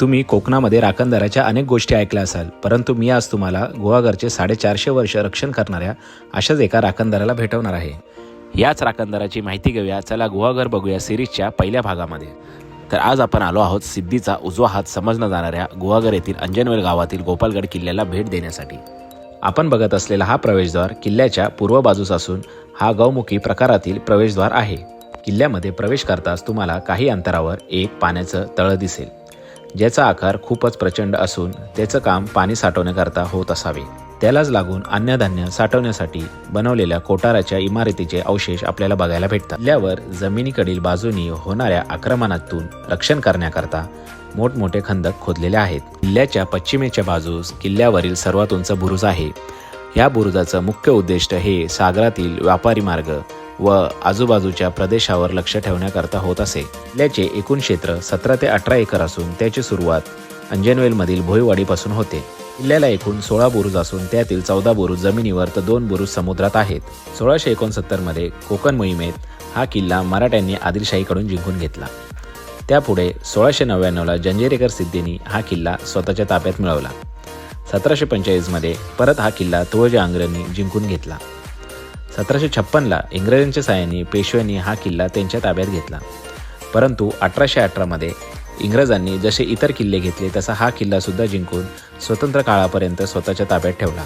तुम्ही कोकणामध्ये राखणदाराच्या अनेक गोष्टी ऐकल्या असाल परंतु मी आज तुम्हाला गोवाघरचे साडेचारशे वर्ष रक्षण करणाऱ्या अशाच एका राखणदाराला भेटवणार आहे. याच राखणदाराची माहिती घेऊया. चला गोवाघर बघूया सिरीजच्या पहिल्या भागामध्ये. तर आज आपण आलो आहोत सिद्धीचा उजवा हात समजला जाणाऱ्या गोवाघर येथील अंजनवेल गावातील गोपालगड किल्ल्याला भेट देण्यासाठी. आपण बघत असलेला हा प्रवेशद्वार किल्ल्याच्या पूर्व बाजूस असून हा गौमुखी प्रकारातील प्रवेशद्वार आहे. किल्ल्यामध्ये प्रवेश करताच तुम्हाला काही अंतरावर एक पाण्याचं तळं दिसेल. ज्याचा आकार खूपच प्रचंड असून त्याचं काम पाणी साठवण्याकरता होत असावे. त्यालाच लागून अन्नधान्य साठवण्यासाठी बनवलेल्या कोटाराच्या इमारतीचे अवशेष आपल्याला बघायला भेटतात. त्यावर जमिनीकडील बाजूनी होणाऱ्या आक्रमणातून रक्षण करण्याकरता मोठमोठे खंदक खोदलेले आहेत. किल्ल्याच्या पश्चिमेच्या बाजूस किल्ल्यावरील सर्वात उंच बुरुज आहे. या बुरुजाचं मुख्य उद्दिष्ट हे सागरातील व्यापारी मार्ग व आजूबाजूच्या प्रदेशावर लक्ष ठेवण्याकरता होत असे. किल्ल्याचे एकूण क्षेत्र सतरा ते अठरा एकर असून त्याची सुरुवात अंजनवेलमधील भोईवाडीपासून होते. किल्ल्याला एकूण सोळा बुरुज असून त्यातील चौदा बुरुज जमिनीवर तर दोन बुरुज समुद्रात आहेत. सोळाशे एकोणसत्तरमध्ये कोकण मोहिमेत हा किल्ला मराठ्यांनी आदिलशाहीकडून जिंकून घेतला. त्यापुढे सोळाशे नव्याण्णवला जंजेरेकर सिद्धींनी हा किल्ला स्वतःच्या ताब्यात मिळवला. सतराशे पंचेचाळीसमध्ये परत हा किल्ला तुळजा आंग्र्यांनी जिंकून घेतला. सतराशे छप्पनला इंग्रजांच्या साहाय्याने पेशव्यांनी हा किल्ला त्यांच्या ताब्यात घेतला. परंतु अठराशे अठरामध्ये इंग्रजांनी जसे इतर किल्ले घेतले तसा हा किल्लासुद्धा जिंकून स्वतंत्र काळापर्यंत स्वतःच्या ताब्यात ठेवला.